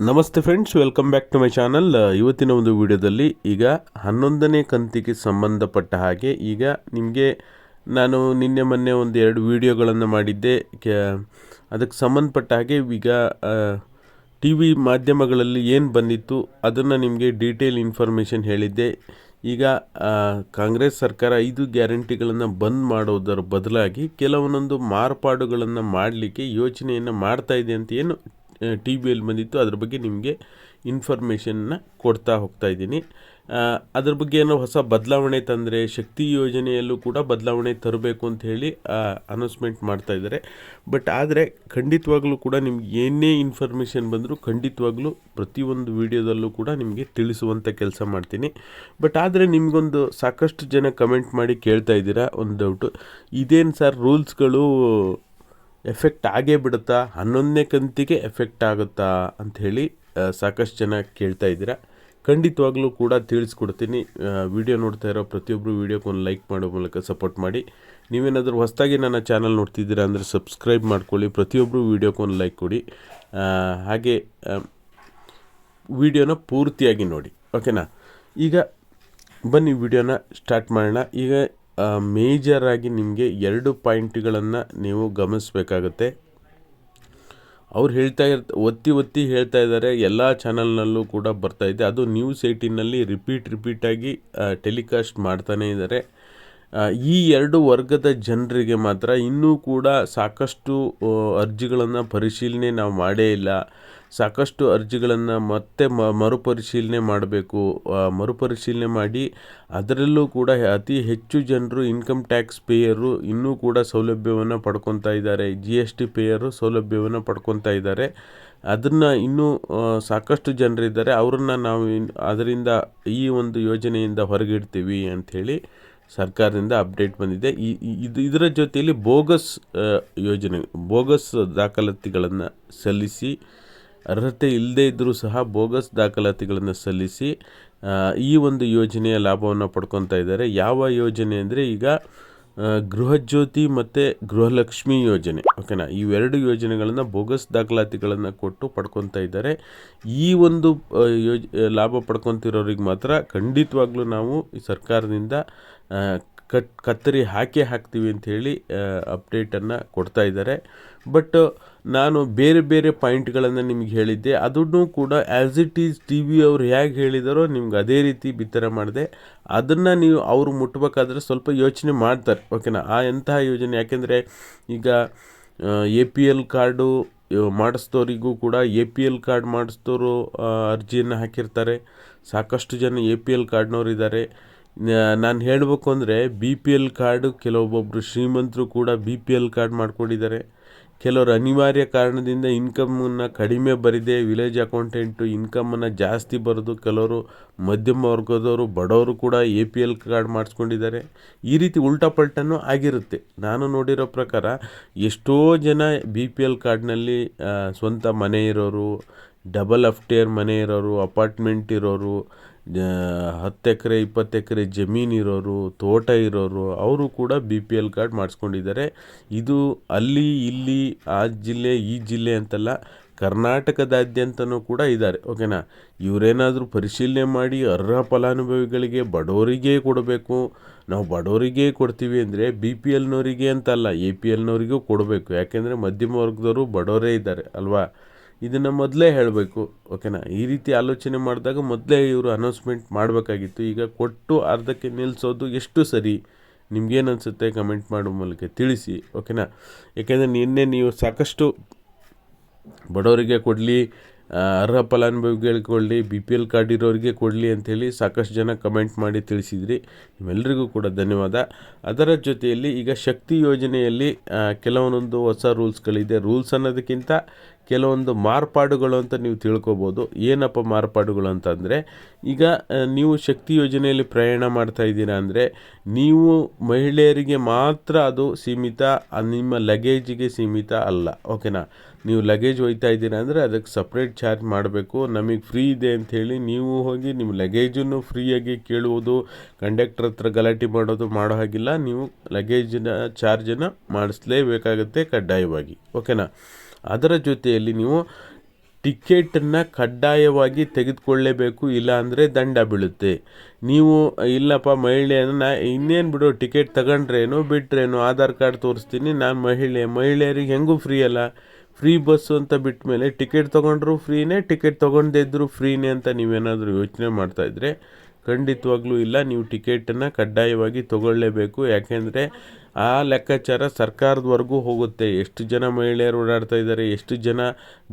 ನಮಸ್ತೆ friends welcome back to my channel ಇವತ್ತಿನ ಒಂದು ವಿಡಿಯೋದಲ್ಲಿ ಈಗ ಹನ್ನೊಂದನೇ ಕಂತಿಗೆ ಸಂಬಂಧಪಟ್ಟ ಹಾಗೆ ಈಗ ನಿಮಗೆ ನಾನು ನಿನ್ನೆ ಮೊನ್ನೆ ಒಂದು ಎರಡು ವಿಡಿಯೋಗಳನ್ನು ಮಾಡಿದ್ದೆ. ಅದಕ್ಕೆ ಸಂಬಂಧಪಟ್ಟ ಹಾಗೆ ಈಗ ಟಿ ವಿ ಮಾಧ್ಯಮಗಳಲ್ಲಿ ಏನು ಬಂದಿತ್ತು ಅದನ್ನು ನಿಮಗೆ ಡೀಟೇಲ್ ಇನ್ಫಾರ್ಮೇಷನ್ ಹೇಳಿದ್ದೆ. ಈಗ ಕಾಂಗ್ರೆಸ್ ಸರ್ಕಾರ ಐದು ಗ್ಯಾರಂಟಿಗಳನ್ನು ಬಂದ್ ಮಾಡೋದರ ಬದಲಾಗಿ ಕೆಲವೊಂದೊಂದು ಮಾರ್ಪಾಡುಗಳನ್ನು ಮಾಡಲಿಕ್ಕೆ ಯೋಚನೆಯನ್ನು ಮಾಡ್ತಾ ಇದೆ ಅಂತ ಏನು ಟಿ ವಿಯಲ್ಲಿ ಬಂದಿತ್ತು. ಅದ್ರ ಬಗ್ಗೆ ನಿಮಗೆ ಇನ್ಫಾರ್ಮೇಷನ್ನ ಕೊಡ್ತಾ ಹೋಗ್ತಾ ಇದ್ದೀನಿ. ಅದ್ರ ಬಗ್ಗೆ ಏನೋ ಹೊಸ ಬದಲಾವಣೆ ತಂದರೆ ಶಕ್ತಿ ಯೋಜನೆಯಲ್ಲೂ ಕೂಡ ಬದಲಾವಣೆ ತರಬೇಕು ಅಂತ ಹೇಳಿ ಅನೌನ್ಸ್ಮೆಂಟ್ ಮಾಡ್ತಾ ಇದ್ದಾರೆ. ಬಟ್ ಆದರೆ ಖಂಡಿತವಾಗ್ಲೂ ಕೂಡ ನಿಮ್ಗೆ ಏನೇ ಇನ್ಫಾರ್ಮೇಷನ್ ಬಂದರೂ ಖಂಡಿತವಾಗ್ಲೂ ಪ್ರತಿಯೊಂದು ವಿಡಿಯೋದಲ್ಲೂ ಕೂಡ ನಿಮಗೆ ತಿಳಿಸುವಂಥ ಕೆಲಸ ಮಾಡ್ತೀನಿ. ಬಟ್ ಆದರೆ ನಿಮಗೊಂದು ಸಾಕಷ್ಟು ಜನ ಕಮೆಂಟ್ ಮಾಡಿ ಕೇಳ್ತಾ ಇದ್ದೀರಾ? ಒಂದು ಡೌಟು ಇದೇನು ಸರ್ ರೂಲ್ಸ್ಗಳು ಎಫೆಕ್ಟ್ ಆಗೇ ಬಿಡುತ್ತಾ, ಹನ್ನೊಂದನೇ ಕಂತಿಗೆ ಎಫೆಕ್ಟ್ ಆಗುತ್ತಾ ಅಂತ ಹೇಳಿ ಸಾಕಷ್ಟು ಜನ ಕೇಳ್ತಾ ಇದ್ದೀರಾ. ಖಂಡಿತವಾಗ್ಲೂ ಕೂಡ ತಿಳಿಸ್ಕೊಡ್ತೀನಿ. ವಿಡಿಯೋ ನೋಡ್ತಾ ಇರೋ ಪ್ರತಿಯೊಬ್ಬರು ವಿಡಿಯೋಕ್ಕೆ ಒಂದು ಲೈಕ್ ಮಾಡೋ ಮೂಲಕ ಸಪೋರ್ಟ್ ಮಾಡಿ. ನೀವೇನಾದರೂ ಹೊಸದಾಗಿ ನನ್ನ ಚಾನಲ್ ನೋಡ್ತಿದ್ದೀರಾ ಅಂದರೆ ಸಬ್ಸ್ಕ್ರೈಬ್ ಮಾಡ್ಕೊಳ್ಳಿ ಪ್ರತಿಯೊಬ್ಬರು ವಿಡಿಯೋಕ್ಕೆ ಒಂದು ಲೈಕ್ ಕೊಡಿ. ಹಾಗೆ ವಿಡಿಯೋನ ಪೂರ್ತಿಯಾಗಿ ನೋಡಿ. ಓಕೆನಾ? ಈಗ ಬನ್ನಿ ವಿಡಿಯೋನ ಸ್ಟಾರ್ಟ್ ಮಾಡೋಣ. ಈಗ ಮೇಜರ್ ಆಗಿ ನಿಮಗೆ ಎರಡು ಪಾಯಿಂಟ್ಗಳನ್ನು ನೀವು ಗಮನಿಸಬೇಕಾಗತ್ತೆ. ಅವ್ರು ಹೇಳ್ತಾ ಇರ್, ಒತ್ತಿ ಒತ್ತಿ ಹೇಳ್ತಾ ಇದ್ದಾರೆ ಎಲ್ಲ ಚಾನಲ್ನಲ್ಲೂ ಕೂಡ ಬರ್ತಾ ಇದೆ. ಅದು ನ್ಯೂಸ್ ಏಯ್ಟೀನಲ್ಲಿ ರಿಪೀಟ್ ರಿಪೀಟಾಗಿ ಟೆಲಿಕಾಸ್ಟ್ ಮಾಡ್ತಾನೇ ಇದ್ದಾರೆ ಈ ಎರಡು ವರ್ಗದ ಜನರಿಗೆ ಮಾತ್ರ ಇನ್ನೂ ಕೂಡ ಸಾಕಷ್ಟು ಅರ್ಜಿಗಳನ್ನು ಪರಿಶೀಲನೆ ನಾವು ಮಾಡೇ ಇಲ್ಲ. ಸಾಕಷ್ಟು ಅರ್ಜಿಗಳನ್ನು ಮತ್ತೆ ಮರುಪರಿಶೀಲನೆ ಮಾಡಬೇಕು. ಮರುಪರಿಶೀಲನೆ ಮಾಡಿ ಅದರಲ್ಲೂ ಕೂಡ ಅತಿ ಹೆಚ್ಚು ಜನರು ಇನ್ಕಮ್ ಟ್ಯಾಕ್ಸ್ ಪೇಯರು ಇನ್ನೂ ಕೂಡ ಸೌಲಭ್ಯವನ್ನು ಪಡ್ಕೊತಾ ಇದ್ದಾರೆ. ಜಿ ಎಸ್ ಟಿ ಪೇಯರು ಸೌಲಭ್ಯವನ್ನು ಪಡ್ಕೊತಾ ಇದ್ದಾರೆ. ಅದನ್ನು ಇನ್ನೂ ಸಾಕಷ್ಟು ಜನರಿದ್ದಾರೆ. ಅವರನ್ನು ನಾವು ಅದರಿಂದ ಈ ಒಂದು ಯೋಜನೆಯಿಂದ ಹೊರಗಿಡ್ತೀವಿ ಅಂಥೇಳಿ ಸರ್ಕಾರದಿಂದ ಅಪ್ಡೇಟ್ ಬಂದಿದೆ. ಈ- ಇದು, ಇದರ ಜೊತೆಯಲ್ಲಿ ಬೋಗಸ್ ಯೋಜನೆ, ಬೋಗಸ್ ದಾಖಲಾತಿಗಳನ್ನು ಸಲ್ಲಿಸಿ ಅರ್ಹತೆ ಇಲ್ಲದೇ ಇದ್ದರೂ ಸಹ ಬೋಗಸ್ ದಾಖಲಾತಿಗಳನ್ನು ಸಲ್ಲಿಸಿ ಈ ಒಂದು ಯೋಜನೆಯ ಲಾಭವನ್ನು ಪಡ್ಕೊತಾ ಇದ್ದಾರೆ. ಯಾವ ಯೋಜನೆ ಅಂದರೆ ಈಗ ಗೃಹಜ್ಯೋತಿ ಮತ್ತು ಗೃಹಲಕ್ಷ್ಮಿ ಯೋಜನೆ ಓಕೆನಾ ಇವೆರಡು ಯೋಜನೆಗಳನ್ನು ಬೋಗಸ್ ದಾಖಲಾತಿಗಳನ್ನು ಕೊಟ್ಟು ಪಡ್ಕೊತಾ ಇದ್ದಾರೆ. ಈ ಒಂದು ಯೋಜ, ಲಾಭ ಪಡ್ಕೊತಿರೋರಿಗೆ ಮಾತ್ರ ಖಂಡಿತವಾಗ್ಲೂ ನಾವು ಸರ್ಕಾರದಿಂದ ಕತ್ತರಿ ಹಾಕಿ ಹಾಕ್ತೀವಿ ಅಂಥೇಳಿ ಅಪ್ಡೇಟನ್ನು ಕೊಡ್ತಾ ಇದ್ದಾರೆ. ಬಟ್ ನಾನು ಬೇರೆ ಬೇರೆ ಪಾಯಿಂಟ್ಗಳನ್ನು ನಿಮ್ಗೆ ಹೇಳಿದ್ದೆ. ಅದನ್ನು ಕೂಡ as it is T V ಅವ್ರು ಹೇಗೆ ಹೇಳಿದಾರೋ ನಿಮ್ಗೆ ಅದೇ ರೀತಿ ಬಿತ್ತರ ಮಾಡಿದೆ. ಅದನ್ನು ನೀವು ಅವರು ಮುಟ್ಬೇಕಾದ್ರೆ ಸ್ವಲ್ಪ ಯೋಚನೆ ಮಾಡ್ತಾರೆ, ಓಕೆನಾ? ಆ ಎಂತಹ ಯೋಜನೆ? ಯಾಕೆಂದರೆ ಈಗ ಎ ಪಿ ಎಲ್ ಕಾರ್ಡು ಮಾಡಿಸ್ದವರಿಗೂ ಕೂಡ ಎ ಪಿ ಎಲ್ ಕಾರ್ಡ್ ಮಾಡಿಸ್ದವರು ಅರ್ಜಿಯನ್ನು ಹಾಕಿರ್ತಾರೆ. ಸಾಕಷ್ಟು ಜನ ಎ ಪಿ ಎಲ್ ಕಾರ್ಡ್ನವ್ರು ಇದ್ದಾರೆ ನಾನು ಹೇಳಬೇಕು ಅಂದರೆ ಬಿ ಪಿ ಎಲ್ ಕಾರ್ಡು ಕೆಲವೊಬ್ಬೊಬ್ಬರು ಶ್ರೀಮಂತರು ಕೂಡ ಬಿ ಪಿ ಎಲ್ ಕಾರ್ಡ್ ಮಾಡ್ಕೊಂಡಿದ್ದಾರೆ. ಕೆಲವರು ಅನಿವಾರ್ಯ ಕಾರಣದಿಂದ ಇನ್ಕಮನ್ನು ಕಡಿಮೆ ಬರಿದೆ ವಿಲೇಜ್ ಅಕೌಂಟೆಂಟು ಇನ್ಕಮನ್ನು ಜಾಸ್ತಿ ಬರೆದು ಕೆಲವರು ಮಧ್ಯಮ ವರ್ಗದವರು ಬಡವರು ಕೂಡ ಎ ಪಿ ಎಲ್ ಕಾರ್ಡ್ ಮಾಡಿಸ್ಕೊಂಡಿದ್ದಾರೆ. ಈ ರೀತಿ ಉಲ್ಟಾ ಪಲ್ಟನೂ ಆಗಿರುತ್ತೆ. ನಾನು ನೋಡಿರೋ ಪ್ರಕಾರ ಎಷ್ಟೋ ಜನ ಬಿ ಪಿ ಎಲ್ ಕಾರ್ಡ್ನಲ್ಲಿ ಸ್ವಂತ ಮನೆ ಇರೋರು ಡಬಲ್ ಅಫ್ಟೇರ್ ಮನೆ ಇರೋರು, ಅಪಾರ್ಟ್ಮೆಂಟ್ ಇರೋರು ಹತ್ತು ಎಕರೆ, ಇಪ್ಪತ್ತು ಎಕರೆ ಜಮೀನು ಇರೋರು, ತೋಟ ಇರೋರು, ಅವರು ಕೂಡ ಬಿ ಪಿ ಎಲ್ ಕಾರ್ಡ್ ಮಾಡಿಸ್ಕೊಂಡಿದ್ದಾರೆ. ಇದು ಅಲ್ಲಿ, ಇಲ್ಲಿ, ಆ ಜಿಲ್ಲೆ, ಈ ಜಿಲ್ಲೆ ಅಂತಲ್ಲ, ಕರ್ನಾಟಕದಾದ್ಯಂತನೂ ಕೂಡ ಇದ್ದಾರೆ. ಓಕೆನಾ? ಇವರೇನಾದರೂ ಪರಿಶೀಲನೆ ಮಾಡಿ ಅರ್ಹ ಫಲಾನುಭವಿಗಳಿಗೆ ಬಡವರಿಗೆ ಕೊಡಬೇಕು. ನಾವು ಬಡವರಿಗೆ ಕೊಡ್ತೀವಿ ಅಂದರೆ ಬಿ ಪಿ ಎಲ್ನವರಿಗೆ ಅಂತಲ್ಲ ಎ ಪಿ ಎಲ್ನವರಿಗೂ ಕೊಡಬೇಕು. ಯಾಕೆಂದರೆ ಮಧ್ಯಮ ವರ್ಗದವರು ಬಡವರೇ ಇದ್ದಾರೆ, ಅಲ್ವಾ? ಇದನ್ನು ಮೊದಲೇ ಹೇಳಬೇಕು, ಓಕೆನಾ? ಈ ರೀತಿ ಆಲೋಚನೆ ಮಾಡಿದಾಗ ಮೊದಲೇ ಇವರು ಅನೌನ್ಸ್ಮೆಂಟ್ ಮಾಡಬೇಕಾಗಿತ್ತು. ಈಗ ಕೊಟ್ಟು ಅರ್ಧಕ್ಕೆ ನಿಲ್ಲಿಸೋದು ಎಷ್ಟು ಸರಿ? ನಿಮ್ಗೇನು ಅನಿಸುತ್ತೆ? ಕಮೆಂಟ್ ಮಾಡೋ ಮೂಲಕ ತಿಳಿಸಿ, ಓಕೆನಾ? ಯಾಕೆಂದರೆ ನಿನ್ನೆ ನೀವು ಸಾಕಷ್ಟು ಬಡವರಿಗೆ ಕೊಡಲಿ ಅರ್ಹ ಫಲಾನುಭವಿಗಳಿಗೆ ಕೊಡಲಿ ಬಿ ಪಿ ಎಲ್ ಕಾರ್ಡ್ ಇರೋರಿಗೆ ಕೊಡಲಿ ಅಂಥೇಳಿ ಸಾಕಷ್ಟು ಜನ ಕಮೆಂಟ್ ಮಾಡಿ ತಿಳಿಸಿದ್ರಿ. ನಿಮ್ಮೆಲ್ಲರಿಗೂ ಕೂಡ ಧನ್ಯವಾದ. ಅದರ ಜೊತೆಯಲ್ಲಿ ಈಗ ಶಕ್ತಿ ಯೋಜನೆಯಲ್ಲಿ ಕೆಲವೊಂದೊಂದು ಹೊಸ ರೂಲ್ಸ್ಗಳಿದೆ ರೂಲ್ಸ್ ಅನ್ನೋದಕ್ಕಿಂತ ಕೆಲವೊಂದು ಮಾರ್ಪಾಡುಗಳು ಅಂತ ನೀವು ತಿಳ್ಕೊಬೋದು. ಏನಪ್ಪ ಮಾರ್ಪಾಡುಗಳು ಅಂತಂದರೆ, ಈಗ ನೀವು ಶಕ್ತಿ ಯೋಜನೆಯಲ್ಲಿ ಪ್ರಯಾಣ ಮಾಡ್ತಾ ಇದ್ದೀರಾ ಅಂದರೆ, ನೀವು ಮಹಿಳೆಯರಿಗೆ ಮಾತ್ರ ಅದು ಸೀಮಿತ ನಿಮ್ಮ ಲಗೇಜಿಗೆ ಸೀಮಿತ ಅಲ್ಲ. ಓಕೆನಾ? ನೀವು ಲಗೇಜ್ ಒಯ್ತಾ ಇದ್ದೀರಾ ಅಂದರೆ ಅದಕ್ಕೆ ಸಪ್ರೇಟ್ ಚಾರ್ಜ್ ಮಾಡಬೇಕು. ನಮಗೆ ಫ್ರೀ ಇದೆ ಅಂಥೇಳಿ ನೀವು ಹೋಗಿ ನಿಮ್ಮ ಲಗೇಜನ್ನು ಫ್ರೀಯಾಗಿ ಕೇಳುವುದು, ಕಂಡಕ್ಟರ್ ಹತ್ರ ಗಲಾಟೆ ಮಾಡೋದು ಮಾಡೋ ಹಾಗಿಲ್ಲ. ನೀವು ಲಗೇಜಿನ ಚಾರ್ಜನ್ನು ಮಾಡಿಸ್ಲೇಬೇಕಾಗುತ್ತೆ ಕಡ್ಡಾಯವಾಗಿ. ಓಕೆನಾ? ಅದರ ಜೊತೆಯಲ್ಲಿ ನೀವು ಟಿಕೆಟನ್ನು ಕಡ್ಡಾಯವಾಗಿ ತೆಗೆದುಕೊಳ್ಳೇಬೇಕು, ಇಲ್ಲ ಅಂದರೆ ದಂಡ ಬೀಳುತ್ತೆ. ನೀವು, ಇಲ್ಲಪ್ಪ ಮಹಿಳೆಯನ್ನ ಇನ್ನೇನು ಬಿಡು, ಟಿಕೆಟ್ ತಗೊಂಡ್ರೇನು, ಬಿಟ್ರೇನು, ಆಧಾರ್ ಕಾರ್ಡ್ ತೋರಿಸ್ತೀನಿ, ನಾನು ಮಹಿಳೆ, ಮಹಿಳೆಯರಿಗೆ ಹೆಂಗೂ ಫ್ರೀ ಅಲ್ಲ. ಫ್ರೀ ಬಸ್ಸು ಅಂತ ಬಿಟ್ಟ ಮೇಲೆ ಟಿಕೆಟ್ ತೊಗೊಂಡ್ರೂ ಫ್ರೀನೇ, ಟಿಕೆಟ್ ತೊಗೊಂಡೇ ಫ್ರೀನೇ ಅಂತ ನೀವೇನಾದರೂ ಯೋಚನೆ ಮಾಡ್ತಾಯಿದ್ರೆ ಖಂಡಿತವಾಗ್ಲೂ ಇಲ್ಲ. ನೀವು ಟಿಕೆಟನ್ನು ಕಡ್ಡಾಯವಾಗಿ ತಗೊಳ್ಳೇಬೇಕು. ಯಾಕೆಂದರೆ ಆ ಲೆಕ್ಕಾಚಾರ ಸರ್ಕಾರದವರೆಗೂ ಹೋಗುತ್ತೆ. ಎಷ್ಟು ಜನ ಮಹಿಳೆಯರು ಓಡಾಡ್ತಾ ಇದ್ದಾರೆ ಎಷ್ಟು ಜನ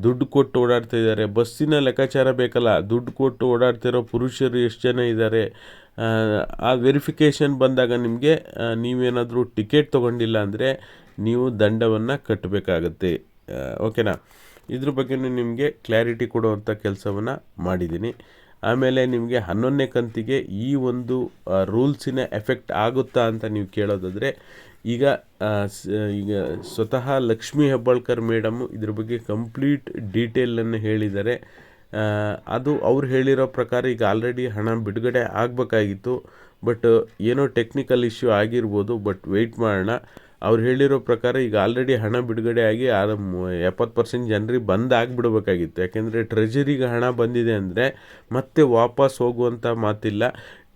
ದುಡ್ಡು ಕೊಟ್ಟು ಓಡಾಡ್ತಾ ಇದ್ದಾರೆ. ಬಸ್ಸಿನ ಲೆಕ್ಕಾಚಾರ ಬೇಕಲ್ಲ ದುಡ್ಡು ಕೊಟ್ಟು ಓಡಾಡ್ತಿರೋ ಪುರುಷರು ಎಷ್ಟು ಜನ ಇದ್ದಾರೆ? ಆ, ವೆರಿಫಿಕೇಷನ್ ಬಂದಾಗ ನಿಮಗೆ ನೀವೇನಾದರೂ ಟಿಕೆಟ್ ತೊಗೊಂಡಿಲ್ಲ ಅಂದರೆ ನೀವು ದಂಡವನ್ನು ಕಟ್ಟಬೇಕಾಗತ್ತೆ ಓಕೆನಾ? ಇದ್ರ ಬಗ್ಗೆ ನಿಮಗೆ ಕ್ಲಾರಿಟಿ ಕೊಡುವಂಥ ಕೆಲಸವನ್ನು ಮಾಡಿದ್ದೀನಿ. ಆಮೇಲೆ ನಿಮಗೆ ಹನ್ನೊಂದನೇ ಕಂತಿಗೆ ಈ ಒಂದು ರೂಲ್ಸಿನ ಎಫೆಕ್ಟ್ ಆಗುತ್ತಾ ಅಂತ ನೀವು ಕೇಳೋದಾದರೆ, ಈಗ ಈಗ ಸ್ವತಃ ಲಕ್ಷ್ಮೀ ಹೆಬ್ಬಾಳ್ಕರ್ ಮೇಡಮು ಇದ್ರ ಬಗ್ಗೆ ಕಂಪ್ಲೀಟ್ ಡೀಟೇಲನ್ನು ಹೇಳಿದ್ದಾರೆ. ಅದು ಅವ್ರು ಹೇಳಿರೋ ಪ್ರಕಾರ ಈಗ ಆಲ್ರೆಡಿ ಹಣ ಬಿಡುಗಡೆ ಆಗಬೇಕಾಗಿತ್ತು. ಬಟ್ ಏನೋ ಟೆಕ್ನಿಕಲ್ ಇಶ್ಯೂ ಆಗಿರ್ಬೋದು, ಬಟ್ ವೆಯ್ಟ್ ಮಾಡೋಣ. ಅವ್ರು ಹೇಳಿರೋ ಪ್ರಕಾರ ಈಗ ಆಲ್ರೆಡಿ ಹಣ ಬಿಡುಗಡೆ ಆಗಿ ಎಪ್ಪತ್ತು ಪರ್ಸೆಂಟ್ ಜನರಿಗೆ ಬಂದ್ ಆಗಿಬಿಡ್ಬೇಕಾಗಿತ್ತು. ಯಾಕೆಂದರೆ ಟ್ರೆಜರಿಗೆ ಹಣ ಬಂದಿದೆ ಅಂದರೆ ಮತ್ತೆ ವಾಪಸ್ ಹೋಗುವಂಥ ಮಾತಿಲ್ಲ.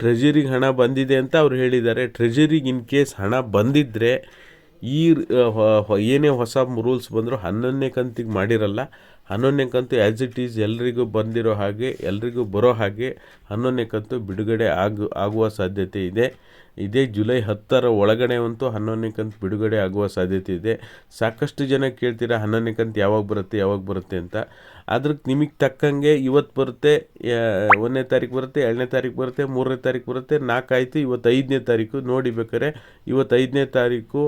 ಟ್ರೆಜರಿಗೆ ಹಣ ಬಂದಿದೆ ಅಂತ ಅವ್ರು ಹೇಳಿದ್ದಾರೆ. ಟ್ರೆಜರಿಗೆ ಇನ್ ಕೇಸ್ ಹಣ ಬಂದಿದ್ದರೆ ಈ ಏನೇ ಹೊಸ ರೂಲ್ಸ್ ಬಂದರೂ ಹನ್ನೊಂದನೇ ಕಂತಿಗೆ ಮಾಡಿರಲ್ಲ. ಹನ್ನೊಂದನೇ ಕಂತು ಆ್ಯಸ್ ಇಟ್ ಈಸ್ ಎಲ್ರಿಗೂ ಬಂದಿರೋ ಹಾಗೆ, ಎಲ್ರಿಗೂ ಬರೋ ಹಾಗೆ ಹನ್ನೊಂದನೇ ಕಂತು ಬಿಡುಗಡೆ ಆಗು, ಆಗುವ ಸಾಧ್ಯತೆ ಇದೆ. ಇದೇ ಜುಲೈ ಹತ್ತರ ಒಳಗಡೆ ಅಂತೂ ಹನ್ನೊಂದನೇ ಕಂತು ಬಿಡುಗಡೆ ಆಗುವ ಸಾಧ್ಯತೆ ಇದೆ. ಸಾಕಷ್ಟು ಜನ ಕೇಳ್ತೀರಾ ಹನ್ನೊಂದನೇ ಕಂತು ಯಾವಾಗ ಬರುತ್ತೆ ಯಾವಾಗ ಬರುತ್ತೆ ಅಂತ. ಅದಕ್ಕೆ ನಿಮಗೆ ತಕ್ಕಂಗೆ ಇವತ್ತು ಬರುತ್ತೆ ಒಂದನೇ ತಾರೀಕು ಬರುತ್ತೆ, ಎರಡನೇ ತಾರೀಕು ಬರುತ್ತೆ, ಮೂರನೇ ತಾರೀಕು ಬರುತ್ತೆ, ನಾಲ್ಕಾಯಿತು ಇವತ್ತು ಐದನೇ ತಾರೀಕು ನೋಡಿ ಬೇಕಾರೆ ಇವತ್ತು ಐದನೇ ತಾರೀಕು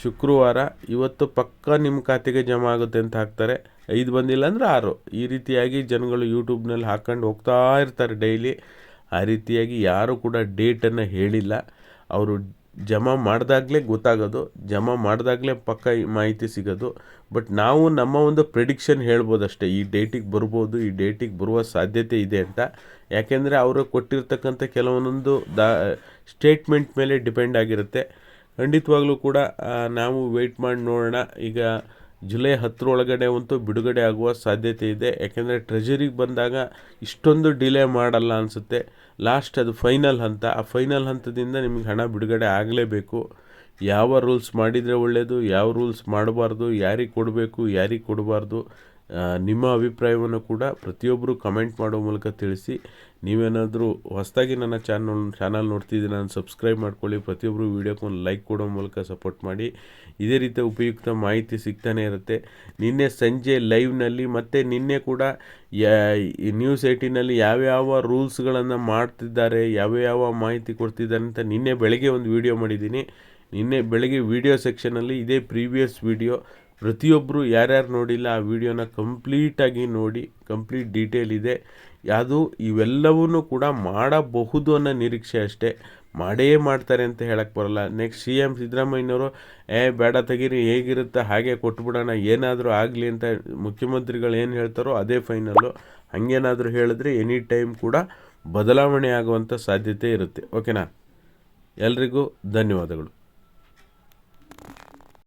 ಶುಕ್ರವಾರ ಇವತ್ತು ಪಕ್ಕ ನಿಮ್ಮ ಖಾತೆಗೆ ಜಮಾ ಆಗುತ್ತೆ ಅಂತ ಹಾಕ್ತಾರೆ. ಐದು ಬಂದಿಲ್ಲ ಅಂದರೆ ಆರು. ಈ ರೀತಿಯಾಗಿ ಜನಗಳು ಯೂಟ್ಯೂಬ್ನಲ್ಲಿ ಹಾಕ್ಕೊಂಡು ಹೋಗ್ತಾ ಇರ್ತಾರೆ ಡೈಲಿ. ಆ ರೀತಿಯಾಗಿ ಯಾರೂ ಕೂಡ ಡೇಟನ್ನು ಹೇಳಿಲ್ಲ. ಅವರು ಜಮಾ ಮಾಡಿದಾಗಲೇ ಗೊತ್ತಾಗೋದು. ಜಮಾ ಮಾಡಿದಾಗಲೇ ಪಕ್ಕ ಮಾಹಿತಿ ಸಿಗೋದು. ಬಟ್ ನಾವು ನಮ್ಮ ಒಂದು ಪ್ರಿಡಿಕ್ಷನ್ ಹೇಳ್ಬೋದಷ್ಟೇ. ಈ ಡೇಟಿಗೆ ಬರ್ಬೋದು, ಈ ಡೇಟಿಗೆ ಬರುವ ಸಾಧ್ಯತೆ ಇದೆ ಅಂತ. ಯಾಕೆಂದರೆ ಅವರು ಕೊಟ್ಟಿರ್ತಕ್ಕಂಥ ಕೆಲವೊಂದೊಂದು ದಾ ಸ್ಟೇಟ್ಮೆಂಟ್ ಮೇಲೆ ಡಿಪೆಂಡ್ ಆಗಿರುತ್ತೆ. ಖಂಡಿತವಾಗ್ಲೂ ಕೂಡ ನಾವು ವೆಯ್ಟ್ ಮಾಡಿ ನೋಡೋಣ. ಈಗ ಜುಲೈ ಹತ್ತರೊಳಗಡೆ ಅಂತೂ ಬಿಡುಗಡೆ ಆಗುವ ಸಾಧ್ಯತೆ ಇದೆ. ಯಾಕೆಂದರೆ ಟ್ರೆಜರಿಗೆ ಬಂದಾಗ ಇಷ್ಟೊಂದು ಡಿಲೇ ಮಾಡಲ್ಲ ಅನಿಸುತ್ತೆ. ಲಾಸ್ಟ್ ಅದು ಫೈನಲ್ ಹಂತ. ಆ ಫೈನಲ್ ಹಂತದಿಂದ ನಿಮಗೆ ಹಣ ಬಿಡುಗಡೆ ಆಗಲೇಬೇಕು. ಯಾವ ರೂಲ್ಸ್ ಮಾಡಿದರೆ ಒಳ್ಳೆಯದು ಯಾವ ರೂಲ್ಸ್ ಮಾಡಬಾರ್ದು, ಯಾರಿಗೆ ಕೊಡಬೇಕು, ಯಾರಿಗೆ ಕೊಡಬಾರ್ದು ನಿಮ್ಮ ಅಭಿಪ್ರಾಯವನ್ನು ಕೂಡ ಪ್ರತಿಯೊಬ್ಬರು ಕಮೆಂಟ್ ಮಾಡೋ ಮೂಲಕ ತಿಳಿಸಿ. ನೀವೇನಾದರೂ ಹೊಸದಾಗಿ ನನ್ನ ಚಾನಲ್ ಚಾನಲ್ ನೋಡ್ತಿದ್ದೀನಿ ನಾನು ಸಬ್ಸ್ಕ್ರೈಬ್ ಮಾಡ್ಕೊಳ್ಳಿ. ಪ್ರತಿಯೊಬ್ಬರು ವೀಡಿಯೋಕ್ಕೆ ಒಂದು ಲೈಕ್ ಕೊಡೋ ಮೂಲಕ ಸಪೋರ್ಟ್ ಮಾಡಿ. ಇದೇ ರೀತಿಯ ಉಪಯುಕ್ತ ಮಾಹಿತಿ ಸಿಗ್ತಾನೆ ಇರುತ್ತೆ. ನಿನ್ನೆ ಸಂಜೆ ಲೈವ್ನಲ್ಲಿ ಮತ್ತು ನಿನ್ನೆ ಕೂಡ ನ್ಯೂಸ್ ಏಯ್ಟಿನಲ್ಲಿ ಯಾವ್ಯಾವ ರೂಲ್ಸ್ಗಳನ್ನು ಮಾಡ್ತಿದ್ದಾರೆ ಯಾವ ಯಾವ ಮಾಹಿತಿ ಕೊಡ್ತಿದ್ದಾರೆ ಅಂತ ನಿನ್ನೆ ಬೆಳಗ್ಗೆ ಒಂದು ವೀಡಿಯೋ ಮಾಡಿದ್ದೀನಿ. ನಿನ್ನೆ ಬೆಳಗ್ಗೆ ವೀಡಿಯೋ ಸೆಕ್ಷನಲ್ಲಿ ಇದೇ ಪ್ರೀವಿಯಸ್ ವಿಡಿಯೋ. ಪ್ರತಿಯೊಬ್ಬರು ಯಾರ್ಯಾರು ನೋಡಿಲ್ಲ, ಆ ವಿಡಿಯೋನ ಕಂಪ್ಲೀಟಾಗಿ ನೋಡಿ, ಕಂಪ್ಲೀಟ್ ಡೀಟೇಲ್ ಇದೆ. ಅದು ಇವೆಲ್ಲವನ್ನೂ ಕೂಡ ಮಾಡಬಹುದು ಅನ್ನೋ ನಿರೀಕ್ಷೆ ಅಷ್ಟೇ. ಮಾಡೇ ಮಾಡ್ತಾರೆ ಅಂತ ಹೇಳಕ್ಕೆ ಬರಲ್ಲ. ನೆಕ್ಸ್ಟ್ ಸಿ ಎಂ ಸಿದ್ದರಾಮಯ್ಯನವರು, ಏ, ಬೇಡ ತೆಗೀರಿ, ಹೇಗಿರುತ್ತೆ, ಹಾಗೆ ಕೊಟ್ಬಿಡೋಣ, ಏನಾದರೂ ಆಗಲಿ ಅಂತ ಮುಖ್ಯಮಂತ್ರಿಗಳು ಏನು ಹೇಳ್ತಾರೋ ಅದೇ ಫೈನಲ್ಲು. ಹಾಗೇನಾದರೂ ಹೇಳಿದ್ರೆ ಎನಿ ಟೈಮ್ ಕೂಡ ಬದಲಾವಣೆ ಆಗುವಂಥ ಸಾಧ್ಯತೆ ಇರುತ್ತೆ. ಓಕೆನಾ? ಎಲ್ರಿಗೂ ಧನ್ಯವಾದಗಳು.